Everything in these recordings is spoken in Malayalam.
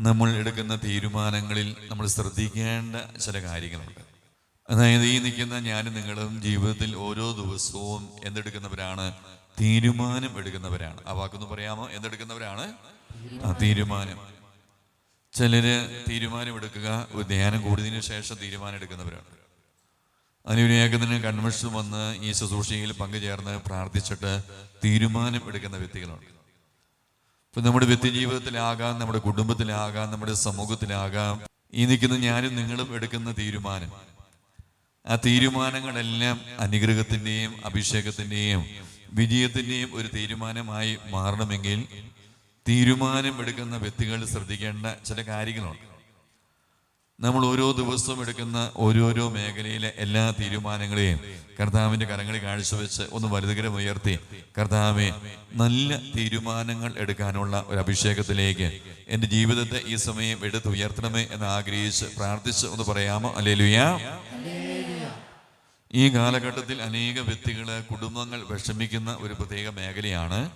നമ്മൾ എടുക്കുന്ന തീരുമാനങ്ങളിൽ നമ്മൾ ശ്രദ്ധിക്കേണ്ട ചില കാര്യങ്ങളുണ്ട്. അതായത് ഈ നിൽക്കുന്ന ഞാനും നിങ്ങളും ജീവിതത്തിൽ ഓരോ ദിവസവും എന്തെടുക്കുന്നവരാണ്? തീരുമാനം എടുക്കുന്നവരാണ്. ആ വാക്കൊന്ന് പറയാമോ? എന്തെടുക്കുന്നവരാണ്? ആ തീരുമാനം. ചിലര് തീരുമാനം എടുക്കുക ഒരു ധ്യാനം കൂടിയതിനു ശേഷം തീരുമാനം എടുക്കുന്നവരാണ് അനുവിനേകത്തിന് കൺവെൻഷൻ വന്ന് ഈ ശുശ്രൂഷയിൽ പങ്കുചേർന്ന് പ്രാർത്ഥിച്ചിട്ട് തീരുമാനം എടുക്കുന്ന വ്യക്തികളുണ്ട്. ഇപ്പൊ നമ്മുടെ വ്യക്തി ജീവിതത്തിലാകാം നമ്മുടെ കുടുംബത്തിലാകാം നമ്മുടെ സമൂഹത്തിലാകാം. ഈ നിൽക്കുന്ന ഞാനും നിങ്ങളും എടുക്കുന്ന തീരുമാനം. ആ തീരുമാനങ്ങളെല്ലാം അനുഗ്രഹത്തിന്റെയും അഭിഷേകത്തിന്റെയും വിജയത്തിന്റെയും ഒരു തീരുമാനമായി മാറണമെങ്കിൽ തീരുമാനം എടുക്കുന്ന വ്യക്തികൾ ശ്രദ്ധിക്കേണ്ട ചില കാര്യങ്ങളുണ്ട്. നമ്മൾ ഓരോ ദിവസവും എടുക്കുന്ന ഓരോരോ മേഖലയിലെ എല്ലാ തീരുമാനങ്ങളെയും കർത്താവിന്റെ കരങ്ങളിൽ കാഴ്ചവെച്ച് ഒന്ന് വലുതുകരം ഉയർത്തി കർത്താവെ നല്ല തീരുമാനങ്ങൾ എടുക്കാനുള്ള ഒരു അഭിഷേകത്തിലേക്ക് എന്റെ ജീവിതത്തെ ഈ സമയം എടുത്തുയർത്തണമേ എന്ന് ആഗ്രഹിച്ച് പ്രാർത്ഥിച്ച് ഒന്ന് പറയാമോ? അല്ലേ ലുയാ ഈ കാലഘട്ടത്തിൽ അനേക വ്യക്തികൾ കുടുംബങ്ങൾ വിഷമിക്കുന്ന ഒരു പ്രത്യേക മേഖലയാണ്.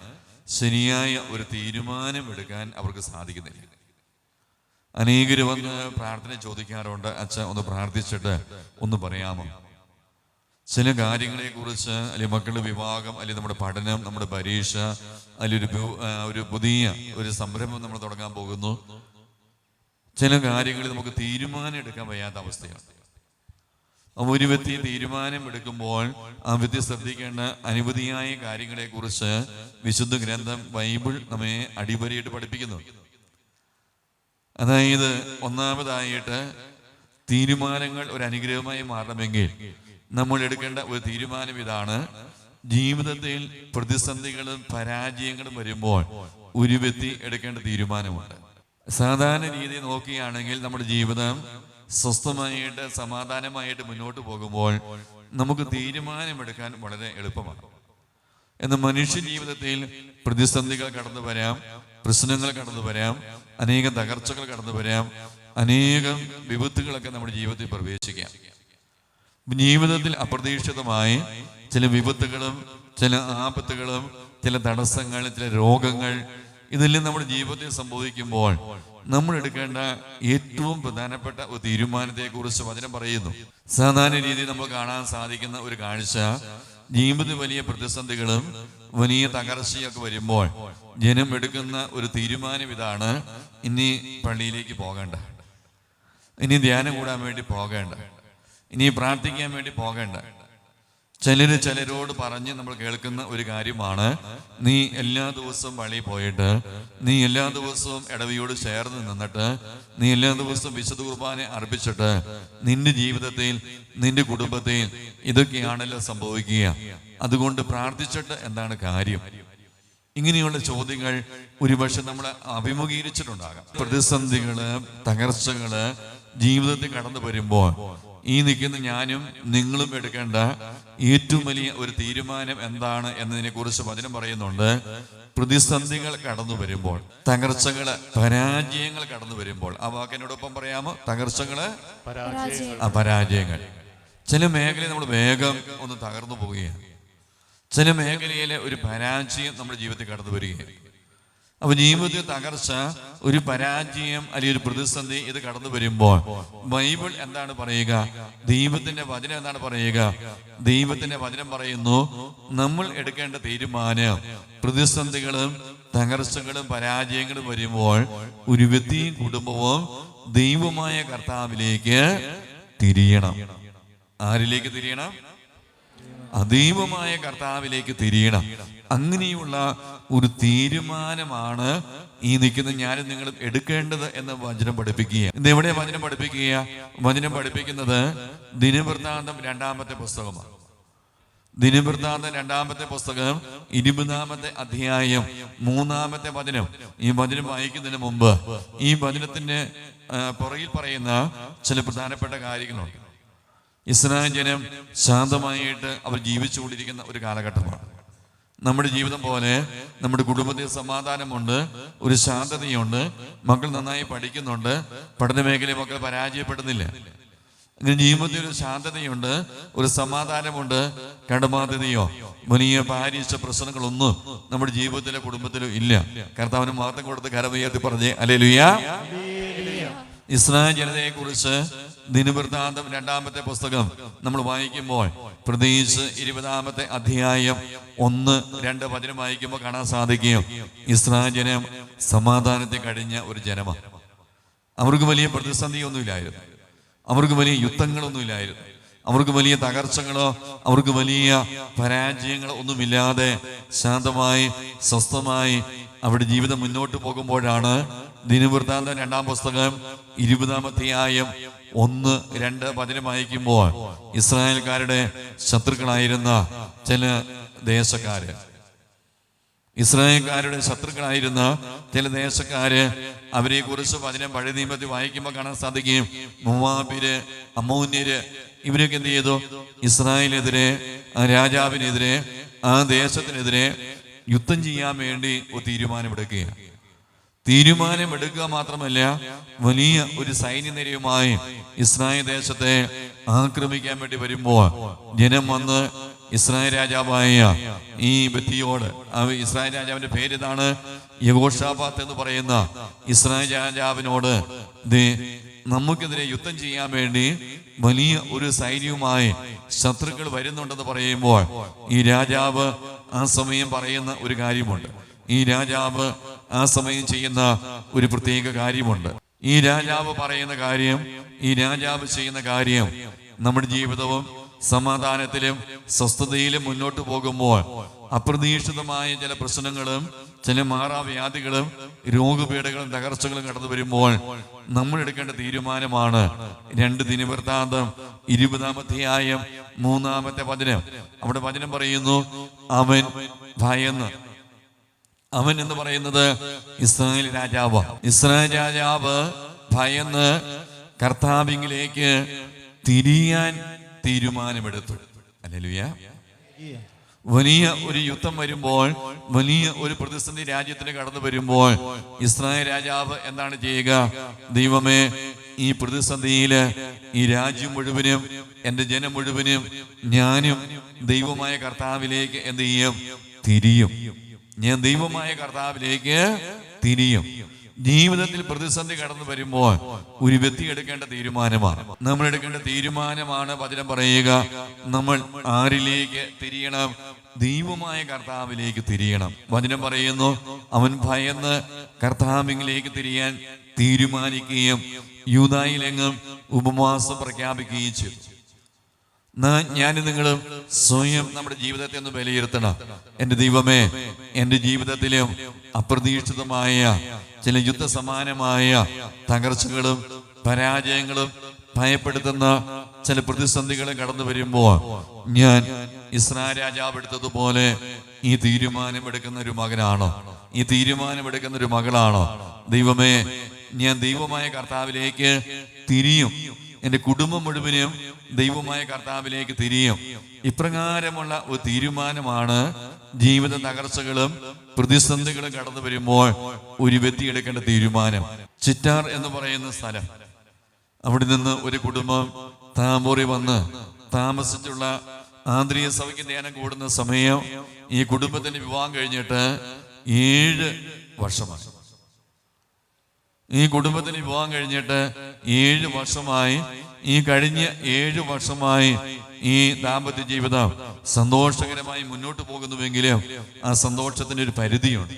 ശരിയായ ഒരു തീരുമാനം എടുക്കാൻ അവർക്ക് സാധിക്കുന്നില്ല. അനേകര് വന്ന് പ്രാർത്ഥന ചോദിക്കാറുണ്ട്. അച്ഛൻ ഒന്ന് പ്രാർത്ഥിച്ചിട്ട് ഒന്ന് പറയാമോ? ചില കാര്യങ്ങളെ കുറിച്ച് അല്ലെങ്കിൽ മക്കളുടെ വിവാഹം അല്ലെങ്കിൽ നമ്മുടെ പഠനം നമ്മുടെ പരീക്ഷ അല്ലെങ്കിൽ ഒരു ഒരു പുതിയ ഒരു സംരംഭം നമ്മൾ തുടങ്ങാൻ പോകുന്നു. ചില കാര്യങ്ങളിൽ നമുക്ക് തീരുമാനം എടുക്കാൻ വയ്യാത്ത അവസ്ഥയാണ്. ഒരു വ്യക്തി തീരുമാനം എടുക്കുമ്പോൾ ആ വ്യക്തി ശ്രദ്ധിക്കേണ്ട അനുമതിയായ കാര്യങ്ങളെ കുറിച്ച് വിശുദ്ധ ഗ്രന്ഥം ബൈബിൾ നമ്മെ അടിപരിയായിട്ട് പഠിപ്പിക്കുന്നു. അതായത് ഒന്നാമതായിട്ട് തീരുമാനങ്ങൾ ഒരു അനുഗ്രഹമായി മാറണമെങ്കിൽ നമ്മൾ എടുക്കേണ്ട ഒരു തീരുമാനം ഇതാണ്. ജീവിതത്തിൽ പ്രതിസന്ധികളും പരാജയങ്ങളും വരുമ്പോൾ ഒരു വ്യക്തി എടുക്കേണ്ട തീരുമാനമുണ്ട്. സാധാരണ രീതി നോക്കുകയാണെങ്കിൽ നമ്മുടെ ജീവിതം സ്വസ്ഥമായിട്ട് സമാധാനമായിട്ട് മുന്നോട്ട് പോകുമ്പോൾ നമുക്ക് തീരുമാനമെടുക്കാൻ വളരെ എളുപ്പമാണ്. എന്നാൽ മനുഷ്യ ജീവിതത്തിൽ പ്രതിസന്ധികൾ കടന്നു വരാം പ്രശ്നങ്ങൾ കടന്നു വരാം അനേകം തകർച്ചകൾ കടന്നു വരാം. അനേകം വിപത്തുകളൊക്കെ നമ്മുടെ ജീവിതത്തിൽ പ്രവേശിക്കാം. ജീവിതത്തിൽ അപ്രതീക്ഷിതമായി ചില വിപത്തുകളും ചില ആപത്തുകളും ചില തടസ്സങ്ങൾ ചില രോഗങ്ങൾ ഇതെല്ലാം നമ്മുടെ ജീവിതത്തിൽ സംഭവിക്കുമ്പോൾ നമ്മൾ എടുക്കേണ്ട ഏറ്റവും പ്രധാനപ്പെട്ട ഒരു തീരുമാനത്തെ കുറിച്ച് വചനം പറയുന്നു. സാധാരണ രീതിയിൽ നമ്മൾ കാണാൻ സാധിക്കുന്ന ഒരു കാഴ്ച ജീവിതത്തിൽ വലിയ പ്രതിസന്ധികളും വലിയ തകർച്ചയൊക്കെ വരുമ്പോൾ ജനം എടുക്കുന്ന ഒരു തീരുമാനം ഇതാണ് ഇനി പള്ളിയിലേക്ക് പോകേണ്ട. ഇനി ധ്യാനം കൂടാൻ വേണ്ടി പോകേണ്ട. ഇനി പ്രാർത്ഥിക്കാൻ വേണ്ടി പോകേണ്ട. ചിലര് ചിലരോട് പറഞ്ഞ് നമ്മൾ കേൾക്കുന്ന ഒരു കാര്യമാണ് നീ എല്ലാ ദിവസവും പള്ളിയിൽ പോയിട്ട് നീ എല്ലാ ദിവസവും ഇടവിയോട് ചേർന്ന് നിന്നിട്ട് നീ എല്ലാ ദിവസവും വിശുദ്ധ കുർബാന അർപ്പിച്ചിട്ട് നിന്റെ ജീവിതത്തിൽ നിന്റെ കുടുംബത്തിൽ ഇതൊക്കെയാണല്ലോ സംഭവിക്കുക. അതുകൊണ്ട് പ്രാർത്ഥിച്ചിട്ട് എന്താണ് കാര്യം? ഇങ്ങനെയുള്ള ചോദ്യങ്ങൾ ഒരുപക്ഷെ നമ്മൾ അഭിമുഖീകരിച്ചിട്ടുണ്ടാകാം. പ്രതിസന്ധികൾ തകർച്ചകൾ ജീവിതത്തിൽ കടന്നു വരുമ്പോൾ ഈ നിൽക്കുന്ന ഞാനും നിങ്ങളും എടുക്കേണ്ട ഏറ്റവും വലിയ ഒരു തീരുമാനം എന്താണ് എന്നതിനെ കുറിച്ച് വചനം പറയുന്നുണ്ട്. പ്രതിസന്ധികൾ കടന്നു വരുമ്പോൾ തകർച്ചകൾ പരാജയങ്ങൾ കടന്നു വരുമ്പോൾ ആ വാക്കിനോടൊപ്പം പറയാമോ? തകർച്ചകൾ പരാജയങ്ങൾ. ചില മേഖലയിൽ നമ്മൾ വേഗം ഒന്ന് തകർന്നു പോവുകയാണ്. ചില മേഖലയിലെ ഒരു പരാജയം നമ്മുടെ ജീവിതത്തിൽ കടന്നു വരികയാണ്. അപ്പൊ ജീവിതത്തിൽ തകർച്ച ഒരു പരാജയം അല്ലെങ്കിൽ ഒരു പ്രതിസന്ധി ഇത് കടന്നു വരുമ്പോൾ ബൈബിൾ എന്താണ് പറയുക? ദൈവത്തിന്റെ വചനം എന്താണ് പറയുക? ദൈവത്തിന്റെ വചനം പറയുന്നു നമ്മൾ എടുക്കേണ്ട തീരുമാനം പ്രതിസന്ധികളും തകർച്ചകളും പരാജയങ്ങളും വരുമ്പോൾ ഒരു വ്യക്തിയും കുടുംബവും ദൈവമായ കർത്താവിലേക്ക് തിരിയണം. ആരിലേക്ക് തിരിയണം? അതീവമായ കർത്താവിലേക്ക് തിരിയണം. അങ്ങനെയുള്ള ഒരു തീരുമാനമാണ് ഈ നിൽക്കുന്ന ഞാനും നിങ്ങളും എടുക്കേണ്ടത് എന്ന് വചനം പഠിപ്പിക്കുക എവിടെ വചനം പഠിപ്പിക്കുക വചനം പഠിപ്പിക്കുന്നത് ദിനവൃത്താന്തം രണ്ടാമത്തെ പുസ്തകമാണ്. ദിനവൃത്താന്തം രണ്ടാമത്തെ പുസ്തകം ഇരുപതാമത്തെ അധ്യായം മൂന്നാമത്തെ വചനം. ഈ വചനം വായിക്കുന്നതിന് മുമ്പ് ഈ വചനത്തിന്റെ പുറകിൽ പറയുന്ന ചില പ്രധാനപ്പെട്ട കാര്യങ്ങളുണ്ട്. ഇസ്രായേൽ ജനം ശാന്തമായിട്ട് അവർ ജീവിച്ചുകൊണ്ടിരിക്കുന്ന ഒരു കാലഘട്ടമാണ്. നമ്മുടെ ജീവിതം പോലെ നമ്മുടെ കുടുംബത്തിൽ സമാധാനമുണ്ട് ഒരു ശാന്തതയുണ്ട് മക്കൾ നന്നായി പഠിക്കുന്നുണ്ട് പഠന മേഖലയിൽ മക്കൾ പരാജയപ്പെടുന്നില്ല. അങ്ങനെ ജീവിതത്തിൽ ഒരു ശാന്തതയുണ്ട് ഒരു സമാധാനമുണ്ട് കടബാധ്യതയോ വലിയ ഭാര്യച്ച പ്രശ്നങ്ങളൊന്നും നമ്മുടെ ജീവിതത്തിലെ കുടുംബത്തിലും ഇല്ല. കർത്താവിന് മാത്രം കൊടുത്ത് കരമുയർത്തി പറഞ്ഞേ അല്ലേ ലുയാ ഇസ്രായേൽ ജനതയെക്കുറിച്ച് ദിനവൃത്താന്തം രണ്ടാമത്തെ പുസ്തകം നമ്മൾ വായിക്കുമ്പോൾ പ്രതീക്ഷ ഇരുപതാമത്തെ അധ്യായം ഒന്ന് രണ്ട് വചനം വായിക്കുമ്പോൾ കാണാൻ സാധിക്കും. ഇസ്രായേൽ ജനം സമാധാനത്തെ കഴിഞ്ഞ ഒരു ജനമാണ്. അവർക്ക് വലിയ പ്രതിസന്ധിയൊന്നുമില്ലായിരുന്നു. അവർക്ക് വലിയ യുദ്ധങ്ങളൊന്നുമില്ലായിരുന്നു. അവർക്ക് വലിയ തകർച്ചകളോ അവർക്ക് വലിയ പരാജയങ്ങളോ ഒന്നുമില്ലാതെ ശാന്തമായി സ്വസ്ഥമായി അവരുടെ ജീവിതം മുന്നോട്ട് പോകുമ്പോഴാണ് ദിനവൃത്താന്തം രണ്ടാം പുസ്തകം ഇരുപതാമധ്യായം ഒന്ന് രണ്ട് പതിനും വായിക്കുമ്പോൾ ഇസ്രായേൽക്കാരുടെ ശത്രുക്കളായിരുന്ന ചില ദേശക്കാര്. ഇസ്രായേൽക്കാരുടെ ശത്രുക്കളായിരുന്ന ചില ദേശക്കാര് അവരെ കുറിച്ച് വചനം പഴയ നിയമത്തിൽ വായിക്കുമ്പോൾ കാണാൻ സാധിക്കും. മുവാബിര് അമോന്യര് ഇവരൊക്കെ എന്ത് ചെയ്തു? ഇസ്രായേലിനെതിരെ രാജാവിനെതിരെ ആ ദേശത്തിനെതിരെ യുദ്ധം ചെയ്യാൻ വേണ്ടി ഒരു തീരുമാനമെടുക്കുകയാണ്. തീരുമാനമെടുക്കുക മാത്രമല്ല വലിയ ഒരു സൈന്യനിരയുമായി ഇസ്രായേൽ ദേശത്തെ ആക്രമിക്കാൻ വേണ്ടി വരുമ്പോൾ ജനം വന്ന് ഇസ്രായേൽ രാജാവായ ഈ ബത്തിയോട് ഇസ്രായേൽ രാജാവിന്റെ പേര് ഇതാണ് യഗോഷാബാത്ത് എന്ന് പറയുന്ന ഇസ്രായേൽ രാജാവിനോട് നമുക്കെതിരെ യുദ്ധം ചെയ്യാൻ വേണ്ടി വലിയ ഒരു സൈന്യവുമായി ശത്രുക്കൾ വരുന്നുണ്ടെന്ന് പറയുമ്പോൾ ഈ രാജാവ് ആ സമയം പറയുന്ന ഒരു കാര്യമുണ്ട്. ഈ രാജാവ് ആ സമയം ചെയ്യുന്ന ഒരു പ്രത്യേക കാര്യമുണ്ട്. ഈ രാജാവ് പറയുന്ന കാര്യം ഈ രാജാവ് ചെയ്യുന്ന കാര്യം നമ്മുടെ ജീവിതവും സമാധാനത്തിലും സ്വസ്ഥതയിലും മുന്നോട്ട് പോകുമ്പോൾ അപ്രതീക്ഷിതമായ ചില പ്രശ്നങ്ങളും ചില മാറാവ്യാധികളും രോഗപീഠകളും തകർച്ചകളും കടന്നു വരുമ്പോൾ നമ്മൾ എടുക്കേണ്ട തീരുമാനമാണ് രണ്ട് ദിനവൃത്താന്തം ഇരുപതാമധ്യായം മൂന്നാമത്തെ വചനം. അവിടെ വചനം പറയുന്നു അവൻ ഭയന്ന്. അവൻ എന്ന് പറയുന്നത് ഇസ്രായേൽ രാജാവ്. ഇസ്രായേൽ രാജാവ് ഭയന്ന് കർത്താവിങ്കിലേക്ക് തിരിയാൻ തീരുമാനമെടുത്തു. അല്ലേലുയ. വലിയ ഒരു യുദ്ധം വരുമ്പോൾ വലിയ ഒരു പ്രതിസന്ധി രാജ്യത്തിന് കടന്നു വരുമ്പോൾ ഇസ്രായേൽ രാജാവ് എന്താണ് ചെയ്യുക? ദൈവമേ ഈ പ്രതിസന്ധിയിൽ ഈ രാജ്യം മുഴുവനും എന്റെ ജനം മുഴുവനും ഞാനും ദൈവമായ കർത്താവിലേക്ക് എന്ത് ചെയ്യും? തിരിയും. ഞാൻ ദൈവമായ കർത്താവിലേക്ക് തിരിയും. ജീവിതത്തിൽ പ്രതിസന്ധി കടന്നു വരുമ്പോൾ ഒരു വ്യക്തി എടുക്കേണ്ട തീരുമാനമാണ്. നമ്മൾ എടുക്കേണ്ട തീരുമാനമാണ് വചനം പറയുക. നമ്മൾ ആരിലേക്ക് തിരിയണം? ദൈവമായ കർത്താവിലേക്ക് തിരിയണം. വചനം പറയുന്നു അവൻ ഭയന്ന് കർത്താവിലേക്ക് തിരിയാൻ തീരുമാനിക്കുകയും യൂതായിലെങ്ങും ഉപവാസം പ്രഖ്യാപിക്കുകയും ചെയ്തു. ഞാൻ നിങ്ങളും സ്വയം നമ്മുടെ ജീവിതത്തെ ഒന്ന് വിലയിരുത്തണം എന്റെ ദൈവമേ എന്റെ ജീവിതത്തിലും അപ്രതീക്ഷിതമായ ചില യുദ്ധസമാനമായ തകർച്ചകളും പരാജയങ്ങളും ഭയപ്പെടുത്തുന്ന ചില പ്രതിസന്ധികളും കടന്നു വരുമ്പോൾ ഞാൻ ഇസ്രായേൽ രാജാവ് എടുത്തതുപോലെ ഈ തീരുമാനമെടുക്കുന്ന ഒരു മകനാണോ? ഈ തീരുമാനമെടുക്കുന്ന ഒരു മകളാണോ? ദൈവമേ ഞാൻ ദൈവമായ കർത്താവിലേക്ക് തിരിയും. എന്റെ കുടുംബം മുഴുവനും ദൈവമായ കർത്താവിലേക്ക് തിരിയും. ഇപ്രകാരമുള്ള ഒരു തീരുമാനമാണ് ജീവിത തകർച്ചകളും പ്രതിസന്ധികളും കടന്നു വരുമ്പോൾ ഒരു വ്യക്തി എടുക്കേണ്ട തീരുമാനം. ചിറ്റാർ എന്ന് പറയുന്ന സ്ഥലം. അവിടെ നിന്ന് ഒരു കുടുംബം താമൂറി വന്ന് താമസിച്ചുള്ള ആന്തരിക സഭയ്ക്ക് ധ്യാനം കൂടുന്ന സമയം ഈ കുടുംബത്തിന്റെ വിവാഹം കഴിഞ്ഞിട്ട് ഏഴ് വർഷമായി. ഈ കുടുംബത്തിന് പോകാൻ കഴിഞ്ഞിട്ട് ഏഴ് വർഷമായി ഈ കഴിഞ്ഞ ഏഴ് വർഷമായി ഈ ദാമ്പത്യ ജീവിതം സന്തോഷകരമായി മുന്നോട്ട് പോകുന്നുവെങ്കിലും ആ സന്തോഷത്തിന് ഒരു പരിധിയുണ്ട്.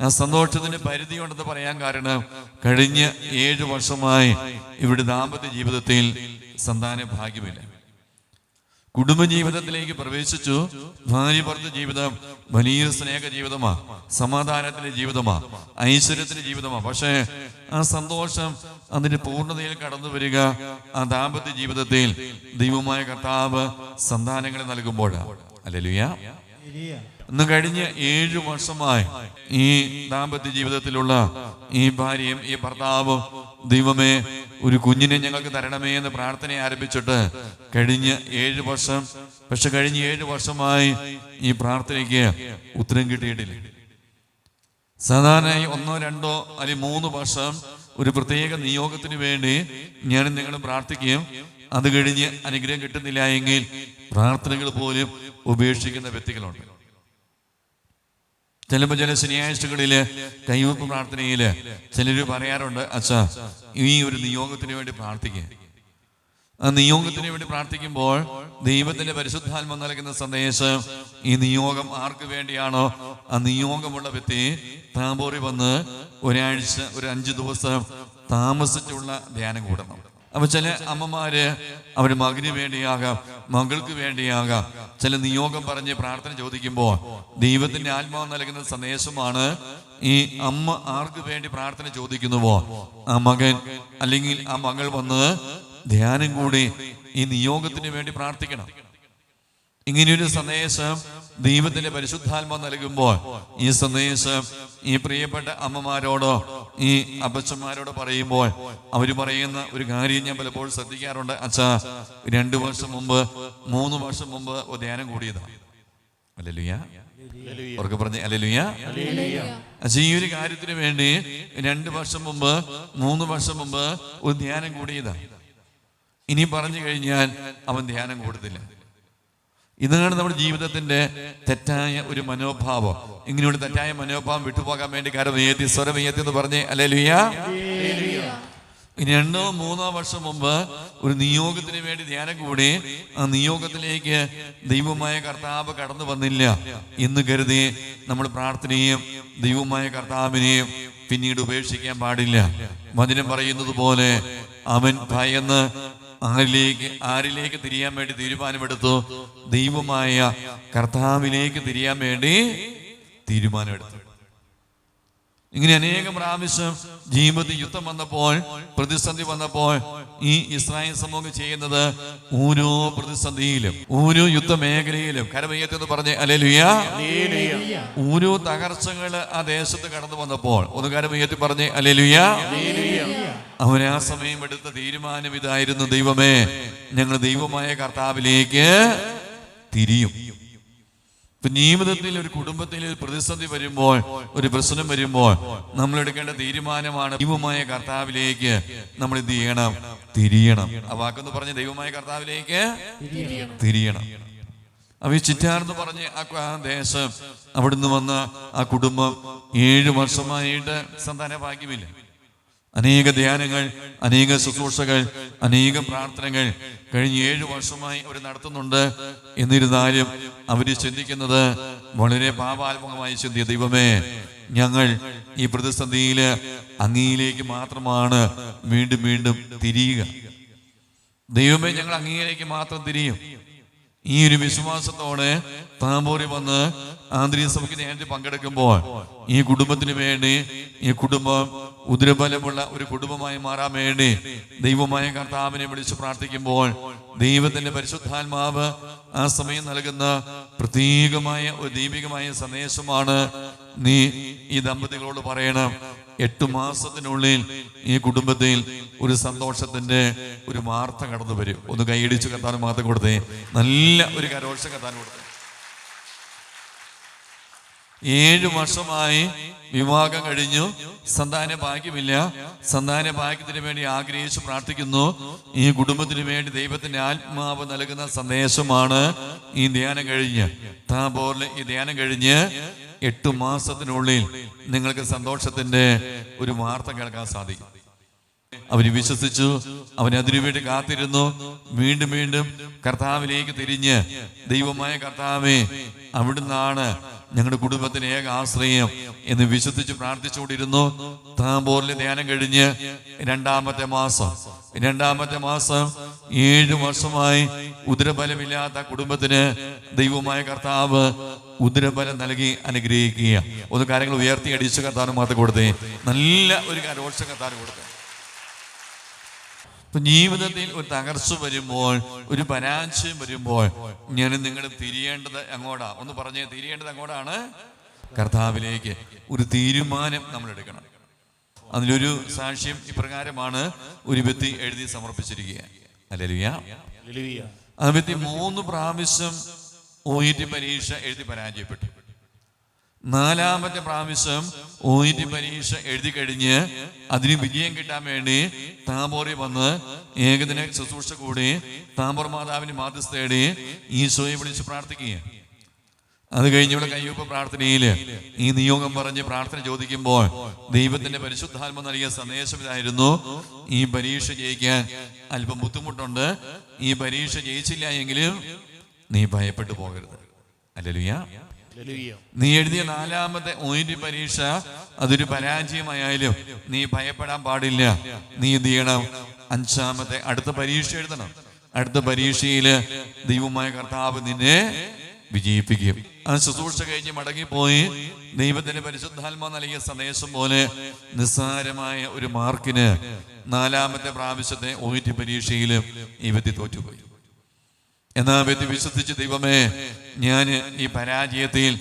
ആ സന്തോഷത്തിന് പരിധിയുണ്ടെന്ന് പറയാൻ കാരണം കഴിഞ്ഞ ഏഴ് വർഷമായി ഇവിടെ ദാമ്പത്യ ജീവിതത്തിൽ സന്താന ഭാഗ്യമില്ല കുടുംബജീവിതത്തിലേക്ക് പ്രവേശിച്ചു. ഭാര്യ ഭർത്ത ജീവിതം വലിയ സ്നേഹ ജീവിതമാ സമാധാനത്തിന്റെ ജീവിതമാ ഐശ്വര്യത്തിന്റെ ജീവിതമാ. പക്ഷേ ആ സന്തോഷം അതിന്റെ പൂർണതയിൽ കടന്നു വരിക ആ ദാമ്പത്യ ജീവിതത്തിൽ ദൈവമായ കർത്താവ് സന്താനങ്ങളെ നൽകുമ്പോഴാണ് അല്ലേലുയ. ഇന്ന് കഴിഞ്ഞ ഏഴു വർഷമായി ഈ ദാമ്പത്യ ജീവിതത്തിലുള്ള ഈ ഭാര്യയും ഈ ഭർത്താവും ദൈവമേ ഒരു കുഞ്ഞിനെ ഞങ്ങൾക്ക് തരണമേ എന്ന് പ്രാർത്ഥന ആരംഭിച്ചിട്ട് കഴിഞ്ഞ ഏഴു വർഷം. പക്ഷെ കഴിഞ്ഞ ഏഴു വർഷമായി ഈ പ്രാർത്ഥനയ്ക്ക് ഉത്തരം കിട്ടിയിട്ടില്ല. സാധാരണയായി ഒന്നോ രണ്ടോ അല്ലെങ്കിൽ മൂന്ന് വർഷം ഒരു പ്രത്യേക നിയോഗത്തിന് വേണ്ടി ഞാൻ നിങ്ങൾ പ്രാർത്ഥിക്കുകയും അത് കഴിഞ്ഞ് അനുഗ്രഹം കിട്ടുന്നില്ല എങ്കിൽ പ്രാർത്ഥനകൾ പോലും ഉപേക്ഷിക്കുന്ന വ്യക്തികളുണ്ട്. ചിലപ്പോൾ ചില ശനിയാഴ്ചകളിൽ കൈവപ്പ് പ്രാർത്ഥനയിൽ ചിലർ പറയാറുണ്ട് അച്ഛാ ഈ ഒരു നിയോഗത്തിന് വേണ്ടി പ്രാർത്ഥിക്കുക ആ നിയോഗത്തിന് വേണ്ടി പ്രാർത്ഥിക്കുമ്പോൾ ദൈവത്തിന്റെ പരിശുദ്ധാത്മ നൽകുന്ന സന്ദേശം ഈ നിയോഗം ആർക്ക് വേണ്ടിയാണോ? ആ നിയോഗമുള്ള വ്യക്തി താമ്പോറി വന്ന് ഒരാഴ്ച ഒരു അഞ്ചു ദിവസം താമസിച്ചുള്ള ധ്യാനം കൂടണം. അപ്പൊ ചില അമ്മമാര് അവർ മകന് വേണ്ടിയാകാം മകൾക്ക് വേണ്ടിയാകാം. ചില നിയോഗം പറഞ്ഞ് പ്രാർത്ഥന ചോദിക്കുമ്പോൾ ദൈവത്തിന്റെ ആത്മാവ് നൽകുന്ന സന്ദേശമാണ് ഈ അമ്മ ആർക്ക് വേണ്ടി പ്രാർത്ഥന ചോദിക്കുന്നുവോ? ആ മകൻ അല്ലെങ്കിൽ ആ മകൾ വന്ന് ധ്യാനം കൂടി ഈ നിയോഗത്തിന് വേണ്ടി പ്രാർത്ഥിക്കണം. ഇങ്ങനെയൊരു സന്ദേശം ദൈവത്തിന്റെ പരിശുദ്ധാത്മ നൽകുമ്പോൾ ഈ സന്ദേശം ഈ പ്രിയപ്പെട്ട അമ്മമാരോടോ ഈ അപ്പച്ചന്മാരോടോ പറയുമ്പോൾ അവർ പറയുന്ന ഒരു കാര്യം ഞാൻ പലപ്പോഴും ശ്രദ്ധിക്കാറുണ്ട്. അച്ഛാ രണ്ടു വർഷം മുമ്പ് മൂന്ന് വർഷം മുമ്പ് ഒരു ധ്യാനം കൂടിയതാണ് അല്ലല്ലുയ ഉറക്കെ പറഞ്ഞ അല്ലല്ലുയ അച്ഛാ ഈ ഒരു കാര്യത്തിന് വേണ്ടി രണ്ട് വർഷം മുമ്പ് മൂന്ന് വർഷം മുമ്പ് ഒരു ധ്യാനം കൂടിയതാണ് ഇനി പറഞ്ഞു കഴിഞ്ഞാൽ അവൻ ധ്യാനം കൊടുത്തില്ല. ഇതാണ് നമ്മുടെ ജീവിതത്തിന്റെ തെറ്റായ ഒരു മനോഭാവം. ഇങ്ങനെയുള്ള തെറ്റായ മനോഭാവം വിട്ടുപോകാൻ വേണ്ടി കാരണം ഏത്തി സ്വരം ഏത്തി എന്ന് പറഞ്ഞേ അല്ലേ ലുയ്യ രണ്ടോ മൂന്നോ വർഷം മുമ്പ് ഒരു നിയോഗത്തിന് വേണ്ടി ധ്യാനം കൂടി ആ നിയോഗത്തിലേക്ക് ദൈവമായ കർത്താവ് കടന്നു വന്നില്ല എന്ന് കരുതി നമ്മൾ പ്രാർത്ഥനയും ദൈവമായ കർത്താവിനെയും പിന്നീട് ഉപേക്ഷിക്കാൻ പാടില്ല. വചനം പറയുന്നത് പോലെ അവൻ ഭയന്ന് ആരിലേക്ക് ആരിലേക്ക് തിരിയാൻ വേണ്ടി തീരുമാനമെടുത്തു? ദൈവമായ കർത്താവിലേക്ക് തിരിയാൻ വേണ്ടി തീരുമാനമെടുത്തു. ഇങ്ങനെ അനേകം പ്രാവശ്യം ജീവിതത്തിൽ യുദ്ധം വന്നപ്പോൾ പ്രതിസന്ധി വന്നപ്പോൾ ഈ ഇസ്രായേൽ സമൂഹം ചെയ്യുന്നത് ഓരോ പ്രതിസന്ധിയിലും ഓരോ യുദ്ധ മേഖലയിലും കരമയ്യത്തെന്ന് പറഞ്ഞ് അലേലുയ ഓരോ തകർച്ചകൾ ആ ദേശത്ത് കടന്നു വന്നപ്പോൾ. ഒന്ന് കരമയ്യത്തി പറഞ്ഞ് അല്ലേലുയ? അവൻ ആ സമയം എടുത്ത തീരുമാനം ഇതായിരുന്നു. ദൈവമേ ഞങ്ങൾ ദൈവമായ കർത്താവിലേക്ക് തിരിയും. ജീവിതത്തിൽ ഒരു കുടുംബത്തിൽ ഒരു പ്രതിസന്ധി വരുമ്പോൾ ഒരു പ്രശ്നം വരുമ്പോൾ നമ്മൾ എടുക്കേണ്ട തീരുമാനമാണ് ദൈവമായ കർത്താവിലേക്ക് നമ്മൾ എന്ത് ചെയ്യണം? തിരിയണം. ആ വാക്കെന്ന് പറഞ്ഞ? ദൈവമായ കർത്താവിലേക്ക് തിരിയണം. അപ്പൊ ഈ ചിറ്റാർന്ന് പറഞ്ഞ് ആ ദേശം അവിടുന്ന് വന്ന ആ കുടുംബം ഏഴ് വർഷമായിട്ട് സന്താന ഭാഗ്യമില്ല അനേക ധ്യാനങ്ങൾ അനേക ശുശ്രൂഷകൾ അനേക പ്രാർത്ഥനകൾ കഴിഞ്ഞ ഏഴ് വർഷമായി അവർ നടത്തുന്നുണ്ട്. എന്നിരുന്നാലും അവർ ചിന്തിക്കുന്നത് വളരെ പാപാത്മകമായി ചിന്തിയ ദൈവമേ ഞങ്ങൾ ഈ പ്രതിസന്ധിയിൽ അങ്ങയിലേക്ക് മാത്രമാണ് വീണ്ടും വീണ്ടും തിരിയുക. ദൈവമേ ഞങ്ങൾ അങ്ങയിലേക്ക് മാത്രം തിരിയും. ഈ ഒരു വിശ്വാസത്തോടെ താമ്പൂരി വന്ന് ആന്തരിക സഭയ്ക്ക് നേരത്തെ പങ്കെടുക്കുമ്പോൾ ഈ കുടുംബത്തിന് വേണ്ടി ഈ കുടുംബം ഉദരബലമുള്ള ഒരു കുടുംബമായി മാറാൻ വേണ്ടി ദൈവമായ കർത്താവിനെ വിളിച്ച് പ്രാർത്ഥിക്കുമ്പോൾ ദൈവത്തിന്റെ പരിശുദ്ധാത്മാവ് ആ സമയം നൽകുന്ന പ്രത്യേകമായ ഒരു ദൈവികമായ സന്ദേശമാണ് നീ ഈ ദമ്പതികളോട് പറയണം. എട്ട് മാസത്തിനുള്ളിൽ ഈ കുടുംബത്തിൽ ഒരു സന്തോഷത്തിന്റെ ഒരു വാർത്ത കടന്നു വരും. ഒന്ന് കൈയടിച്ച് കത്താനും മാത്രം കൊടുത്തേ. നല്ല ഒരു കരോഷ കത്താനും കൊടുത്തേ. ഏഴു വർഷമായി വിവാഹം കഴിഞ്ഞു. സന്താന ഭാഗ്യമില്ല. സന്താന ഭാഗ്യത്തിന് വേണ്ടി ആഗ്രഹിച്ച് പ്രാർത്ഥിക്കുന്നു. ഈ കുടുംബത്തിന് വേണ്ടി ദൈവത്തിന്റെ ആത്മാവ് നൽകുന്ന സന്ദേശമാണ് ഈ ധ്യാനം കഴിഞ്ഞ്. താപോറിൽ ഈ ധ്യാനം കഴിഞ്ഞ് എട്ടു മാസത്തിനുള്ളിൽ നിങ്ങൾക്ക് സന്തോഷത്തിന്റെ ഒരു വാർത്ത കേൾക്കാൻ സാധിക്കും. അവർ വിശ്വസിച്ചു അവൻ അതിനുവേണ്ടി കാത്തിരുന്നു. വീണ്ടും വീണ്ടും കർത്താവിലേക്ക് തിരിഞ്ഞ് ദൈവമായ കർത്താവേ അവിടുന്നാണ് ഞങ്ങളുടെ കുടുംബത്തിന് ഏക ആശ്രയം എന്ന് വിശ്വസിച്ച് പ്രാർത്ഥിച്ചുകൊണ്ടിരുന്നു. താമ്പോറിലെ ധ്യാനം കഴിഞ്ഞ് രണ്ടാമത്തെ മാസം രണ്ടാമത്തെ മാസം ഏഴ് വർഷമായി ഉദരബലമില്ലാത്ത കുടുംബത്തിന് ദൈവമായ കർത്താവ് ഉദരബലം നൽകി അനുഗ്രഹിക്കുക ഒന്ന് കാര്യങ്ങൾ ഉയർത്തി അടിച്ച് കർത്താവിന് മാത്രം കൊടുത്തേ. നല്ല ഒരു കരോക്ഷ കർത്താവിന് കൊടുത്തേ. ജീവിതത്തിൽ ഒരു തകർച്ച വരുമ്പോൾ ഒരു പരാജയം വരുമ്പോൾ ഞാൻ നിങ്ങൾ തിരിയേണ്ടത് അങ്ങോട്ടാ ഒന്ന് പറഞ്ഞേ തിരിയേണ്ടത് അങ്ങോട്ടാണ് കർത്താവിലേക്ക് ഒരു തീരുമാനം നമ്മൾ എടുക്കണം. അതിലൊരു സാക്ഷ്യം ഇപ്രകാരമാണ് ഒരു വ്യക്തി എഴുതി സമർപ്പിച്ചിരിക്കുക അല്ലെ ആ വ്യക്തി മൂന്ന് പ്രാവശ്യം ഒ ഇ ടി പരീക്ഷ എഴുതി പരാജയപ്പെട്ടു. നാലാമത്തെ പ്രാവശ്യം ഒ ഇ ടി പരീക്ഷ എഴുതി കഴിഞ്ഞ് അതിന് വിജയം കിട്ടാൻ വേണ്ടി താമ്പോറി വന്ന് ഏകദിന ശുശ്രൂഷ കൂടി താമ്പോർ മാതാവിന് മാധ്യസ്ഥ തേടി ഈശോയെ വിളിച്ച് പ്രാർത്ഥിക്കുക അത് കഴിഞ്ഞ് ഇവിടെ കയ്യൂപ്പ് പ്രാർത്ഥനയിൽ ഈ നിയോഗം പറഞ്ഞ് പ്രാർത്ഥന ചോദിക്കുമ്പോൾ ദൈവത്തിന്റെ പരിശുദ്ധാത്മ നൽകിയ സന്ദേശം ഇതായിരുന്നു. ഈ പരീക്ഷ ജയിക്കാൻ അല്പം ബുദ്ധിമുട്ടുണ്ട്. ഈ പരീക്ഷ ജയിച്ചില്ല എങ്കിലും നീ ഭയപ്പെട്ടു പോകരുത്. അല്ലലുയ. നീ എഴുതിയ നാലാമത്തെ ഒരു പരീക്ഷ അതൊരു പരാജയമായാലും നീ ഭയപ്പെടാൻ പാടില്ല. നീ എന്ത് ചെയ്യണം? അഞ്ചാമത്തെ അടുത്ത പരീക്ഷ എഴുതണം. അടുത്ത പരീക്ഷയിൽ ദൈവമായ കർത്താവ് നിന്നെ വിജയിപ്പിക്കും. ആ ശുശ്രൂഷ കഴിഞ്ഞ് മടങ്ങിപ്പോയി. ദൈവത്തിന്റെ പരിശുദ്ധാത്മ നൽകിയ സന്ദേശം പോലെ നിസ്സാരമായ ഒരു മാർക്കിന് നാലാമത്തെ പ്രാവശ്യത്തെ ഒ ടി പരീക്ഷയിൽ ഈ വ്യക്തി തോറ്റുപോയി. എന്നാ വ്യക്തി വിശ്വസിച്ച് ദൈവമേ ഞാൻ ഈ പരാജയത്തിൽ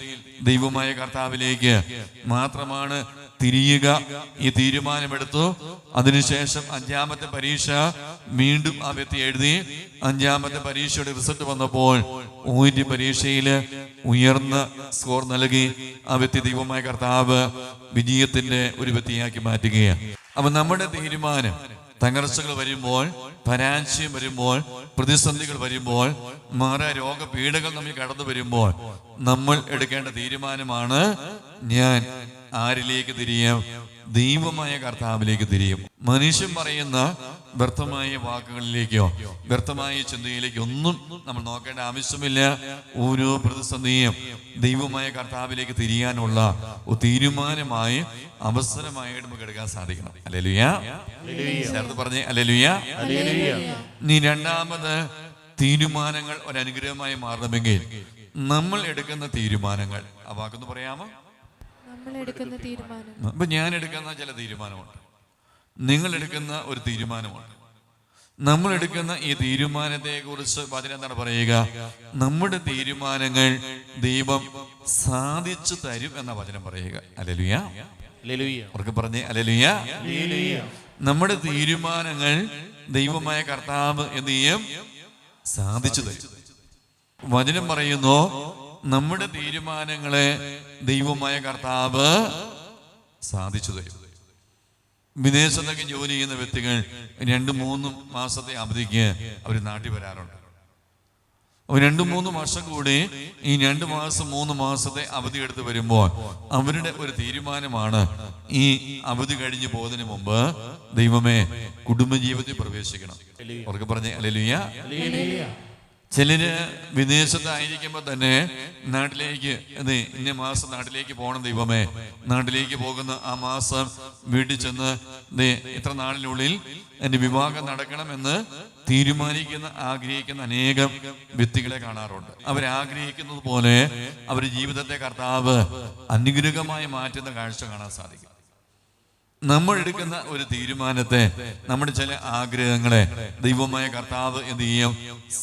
ദൈവമായ കർത്താവിലേക്ക് മാത്രമാണ് തിരിയുക ഈ തീരുമാനമെടുത്തു. അതിനുശേഷം അഞ്ചാമത്തെ പരീക്ഷ വീണ്ടും ആ വ്യക്തി എഴുതി. അഞ്ചാമത്തെ പരീക്ഷയുടെ റിസൾട്ട് വന്നപ്പോൾ ഊരി പരീക്ഷയിൽ ഉയർന്ന സ്കോർ നൽകി. ആ വ്യക്തി ദൈവമായ കർത്താവ് വിജയത്തിന്റെ ഒരു വ്യക്തിയാക്കി മാറ്റുകയാണ്. അപ്പൊ നമ്മുടെ തീരുമാനം തകർച്ചകൾ വരുമ്പോൾ പരാജയം വരുമ്പോൾ പ്രതിസന്ധികൾ വരുമ്പോൾ മാറാ രോഗപീഠകൾ നമ്മൾ കടന്നു വരുമ്പോൾ നമ്മൾ എടുക്കേണ്ട തീരുമാനമാണ് ഞാൻ ആരിലേക്ക് തിരിയാം? ദൈവമായ കർത്താവിലേക്ക് തിരിയും. മനുഷ്യൻ പറയുന്ന വ്യർത്ഥമായ വാക്കുകളിലേക്കോ വ്യർത്ഥമായ ചിന്തയിലേക്കോ ഒന്നും നമ്മൾ നോക്കേണ്ട ആവശ്യമില്ല. ഓരോ പ്രതിസന്ധിയും ദൈവമായ കർത്താവിലേക്ക് തിരിയാനുള്ള ഒരു തീരുമാനമായി അവസരമായിട്ട് നമുക്ക് എടുക്കാൻ സാധിക്കണം. അല്ലെലുയ? ചേർത്ത് പറഞ്ഞേ അല്ലെലുയ? നീ രണ്ടാമത് തീരുമാനങ്ങൾ ഒരു അനുഗ്രഹമായി മാറണമെങ്കിൽ നമ്മൾ എടുക്കുന്ന തീരുമാനങ്ങൾ. ആ വാക്കൊന്ന് പറയാമോ? നമ്മൾ എടുക്കുന്ന തീരുമാനം. അപ്പൊ ഞാൻ എടുക്കുന്ന ചില തീരുമാനമുണ്ട്. നിങ്ങൾ എടുക്കുന്ന ഒരു തീരുമാനമുണ്ട്. നമ്മൾ എടുക്കുന്ന ഈ തീരുമാനത്തെ കുറിച്ച് വചനം എന്താണ് പറയുക? നമ്മുടെ തീരുമാനങ്ങൾ ദൈവം സാധിച്ചു തരും എന്ന വചനം പറയുക. അലലുയ അവർക്ക് പറഞ്ഞേ അലലുയ നമ്മുടെ തീരുമാനങ്ങൾ ദൈവമായ കർത്താവ് എന്ത് ചെയ്യും? സാധിച്ചു തരും. വചനം പറയുന്നു നമ്മുടെ തീരുമാനങ്ങളെ ദൈവമായ കർത്താവ് സാധിച്ചു തരും. വിദേശത്തൊക്കെ ജോലി ചെയ്യുന്ന വ്യക്തികൾ രണ്ട് മൂന്ന് മാസത്തെ അവധിക്ക് അവർ നാട്ടിൽ വരാറുണ്ട്. അപ്പൊ രണ്ടു മൂന്ന് വർഷം കൂടി ഈ രണ്ട് മാസം മൂന്ന് മാസത്തെ അവധി എടുത്ത് വരുമ്പോൾ അവരുടെ ഒരു തീരുമാനമാണ് ഈ അവധി കഴിഞ്ഞു പോകുന്നതിന് മുമ്പ് ദൈവമേ കുടുംബജീവിതത്തിൽ പ്രവേശിക്കണം. അവർക്ക് പറഞ്ഞ അല്ലെലുയ്യ. ചിലര് വിദേശത്തായിരിക്കുമ്പോൾ തന്നെ നാട്ടിലേക്ക് അതെ ഇന്ന മാസം നാട്ടിലേക്ക് പോകണം ദൈവമേ. നാട്ടിലേക്ക് പോകുന്ന ആ മാസം വീട്ടിൽ ചെന്ന് ഇത്ര നാളിനുള്ളിൽ എന്റെ വിവാഹം നടക്കണമെന്ന് തീരുമാനിക്കുന്ന ആഗ്രഹിക്കുന്ന അനേകം വ്യക്തികളെ കാണാറുണ്ട്. അവരാഗ്രഹിക്കുന്നത് പോലെ അവരുടെ ജീവിതത്തെ കർത്താവ് അനുഗ്രഹമായി മാറ്റുന്ന കാഴ്ച കാണാൻ സാധിക്കും. നമ്മൾ എടുക്കുന്ന ഒരു തീരുമാനത്തെ നമ്മുടെ ചില ആഗ്രഹങ്ങളെ ദൈവമായ കർത്താവ് എന്ത് ചെയ്യും?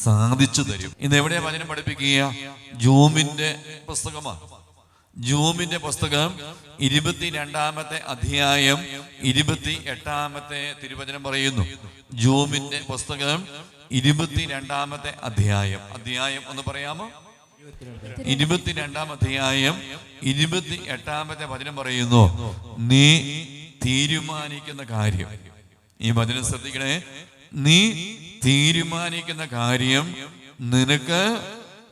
സാധിച്ചു തരും. ഇന്ന് എവിടെയാ വചനം പഠിപ്പിക്കുക? ജൂമിന്റെ പുസ്തകമാണ് ജൂമിന്റെ പുസ്തകം ഇരുപത്തിരണ്ടാമത്തെ അധ്യായം ഇരുപത്തി എട്ടാമത്തെ തിരുവചനം പറയുന്നു. ജൂമിന്റെ പുസ്തകം ഇരുപത്തിരണ്ടാമത്തെ അധ്യായം. അധ്യായം ഒന്ന് പറയാമോ? ഇരുപത്തിരണ്ടാം അധ്യായം ഇരുപത്തി എട്ടാമത്തെ വചനം പറയുന്നു. നീ തീരുമാനിക്കുന്ന കാര്യം. ഈ വചനം ശ്രദ്ധിക്കണേ. നീ തീരുമാനിക്കുന്ന കാര്യം നിനക്ക്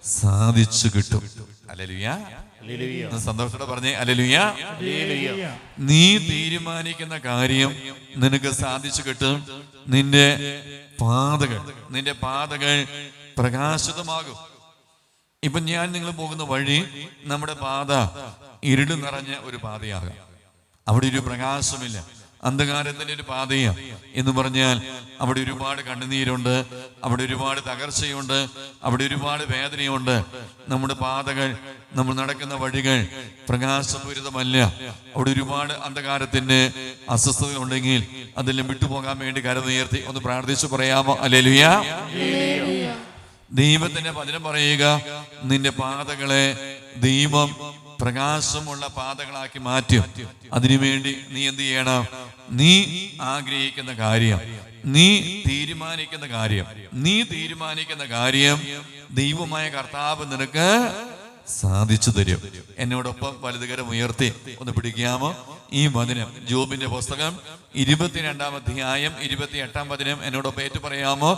സാധിച്ചു കിട്ടും. അലലുയ സന്തോഷത്തോടെ പറഞ്ഞേ. അലലുയ നീ തീരുമാനിക്കുന്ന കാര്യം നിനക്ക് സാധിച്ചു കിട്ടും. നിന്റെ പാതകൾ നിന്റെ പാതകൾ പ്രകാശിതമാകും. ഇപ്പൊ ഞാൻ നിങ്ങൾ പോകുന്ന വഴി നമ്മുടെ പാത ഇരുട് നിറഞ്ഞ ഒരു പാതയാകാം. അവിടെ ഒരു പ്രകാശമില്ല. അന്ധകാരത്തിന്റെ ഒരു പാതയാണ് എന്ന് പറഞ്ഞാൽ അവിടെ ഒരുപാട് കണ്ണുനീരുണ്ട് അവിടെ ഒരുപാട് തകർച്ചയുണ്ട് അവിടെ ഒരുപാട് വേദനയുണ്ട്. നമ്മുടെ പാതകൾ നമ്മൾ നടക്കുന്ന വഴികൾ പ്രകാശപൂരിതമല്ല. അവിടെ ഒരുപാട് അന്ധകാരത്തിന്റെ അസ്വസ്ഥത ഉണ്ടെങ്കിൽ അതെല്ലാം വിട്ടുപോകാൻ വേണ്ടി കരുതുയർത്തി ഒന്ന് പ്രാർത്ഥിച്ചു പറയാമോ? അല്ലെലുയ ദൈവത്തിന്റെ വചനം പറയുക നിന്റെ പാതകളെ ദൈവം പ്രകാശമുള്ള പാതകളാക്കി മാറ്റും. അതിനുവേണ്ടി നീ എന്ത് ചെയ്യണം? നീ ആഗ്രഹിക്കുന്ന കാര്യം നീ തീരുമാനിക്കുന്ന കാര്യം നീ തീരുമാനിക്കുന്ന കാര്യം ദൈവമായ കർത്താവ് നിനക്ക് സാധിച്ചു തരും. എന്നോടൊപ്പം വലതുകരം ഉയർത്തി ഒന്ന് പിടിക്കാമോ? ഈ വചനം ജോബിന്റെ പുസ്തകം ഇരുപത്തിരണ്ടാം അധ്യായം ഇരുപത്തി എട്ടാം പതിനം എന്നോടൊപ്പം ഏറ്റു പറയാമോ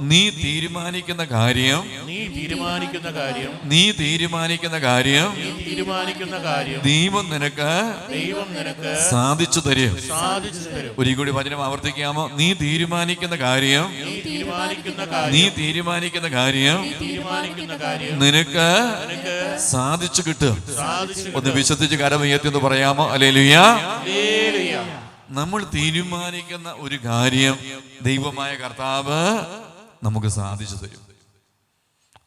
നീ തീരുമാനിക്കുന്ന കാര്യം നീ തീരുമാനിക്കുന്ന കാര്യം നീ തീരുമാനിക്കുന്ന കാര്യം തീരുമാനിക്കുന്ന കാര്യം ദൈവം നിനക്ക് ദൈവം നിനക്ക് സാധിച്ചു തരും. സാധിച്ചു തരും. ഒരു കൂടി വചനം ആവർത്തിക്കാമോ? നീ തീരുമാനിക്കുന്ന കാര്യം തീരുമാനിക്കുന്ന കാര്യം നീ തീരുമാനിക്കുന്ന കാര്യം തീരുമാനിക്കുന്ന കാര്യം നിനക്ക് സാധിച്ചു കിട്ടും. ഒന്ന് വിശ്വസിച്ച് കരമുയർത്തി എന്ന് പറയാമോ? അല്ലേ ഹല്ലേലൂയ. നമ്മൾ തീരുമാനിക്കുന്ന ഒരു കാര്യം ദൈവമായ കർത്താവ് നമുക്ക് സാധിച്ചു തരും.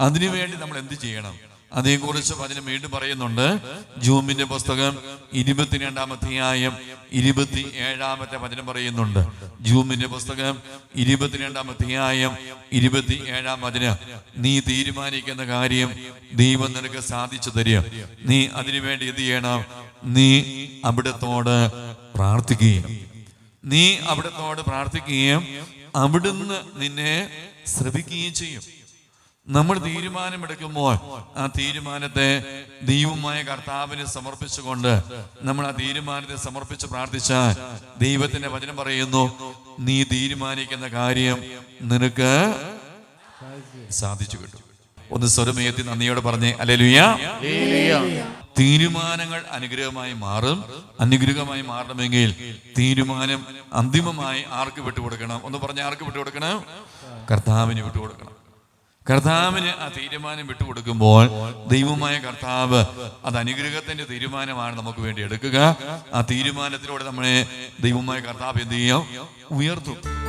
അതിനുവേണ്ടി നമ്മൾ എന്ത് ചെയ്യണം? അതേക്കുറിച്ച് വചനം വീണ്ടും പറയുന്നുണ്ട്. ജൂമിന്റെ പുസ്തകം ഇരുപത്തിരണ്ടാമത്തെ അധ്യായം ഇരുപത്തി ഏഴാമത്തെ വചനം പറയുന്നുണ്ട്. ജൂമിന്റെ പുസ്തകം ഇരുപത്തിരണ്ടാമത്തെ അധ്യായം ഇരുപത്തി ഏഴാം വചനം. നീ തീരുമാനിക്കുന്ന കാര്യം ദൈവം നിനക്ക് സാധിച്ചു തരും. നീ അതിനുവേണ്ടി എന്ത് ചെയ്യണം? നീ അവിടത്തോട് പ്രാർത്ഥിക്കുകയും നീ അവിടുത്തോട് പ്രാർത്ഥിക്കുകയും അവിടുന്ന് നിന്നെ ശ്രമിക്കുകയും ചെയ്യും. നമ്മൾ തീരുമാനമെടുക്കുമ്പോൾ ആ തീരുമാനത്തെ ദൈവമായ കർത്താവിന് സമർപ്പിച്ചുകൊണ്ട് നമ്മൾ ആ തീരുമാനത്തെ സമർപ്പിച്ച് പ്രാർത്ഥിച്ചാൽ ദൈവത്തിന്റെ വചനം പറയുന്നു നീ തീരുമാനിക്കുന്ന കാര്യം നിനക്ക് സാധിച്ചു കിട്ടും. ഒന്ന് സ്വരമയത്തി നന്ദിയോടെ പറഞ്ഞേ ഹല്ലേലൂയ. തീരുമാനങ്ങൾ അനുഗ്രഹമായി മാറും. അനുഗ്രഹമായി മാറണമെങ്കിൽ തീരുമാനം അന്തിമമായി ആർക്ക് വിട്ടുകൊടുക്കണം? ഒന്ന് പറഞ്ഞ ആർക്ക് വിട്ടുകൊടുക്കണം? കർത്താവിന് വിട്ടുകൊടുക്കണം. കർത്താവിന് ആ തീരുമാനം വിട്ടുകൊടുക്കുമ്പോൾ ദൈവമായ കർത്താവ് അത് അനുഗ്രഹത്തിന്റെ തീരുമാനമാണ് നമുക്ക് വേണ്ടി എടുക്കുക. ആ തീരുമാനത്തിലൂടെ നമ്മളെ ദൈവമായ കർത്താവ് എന്ത് ചെയ്യും? ഉയർത്തും.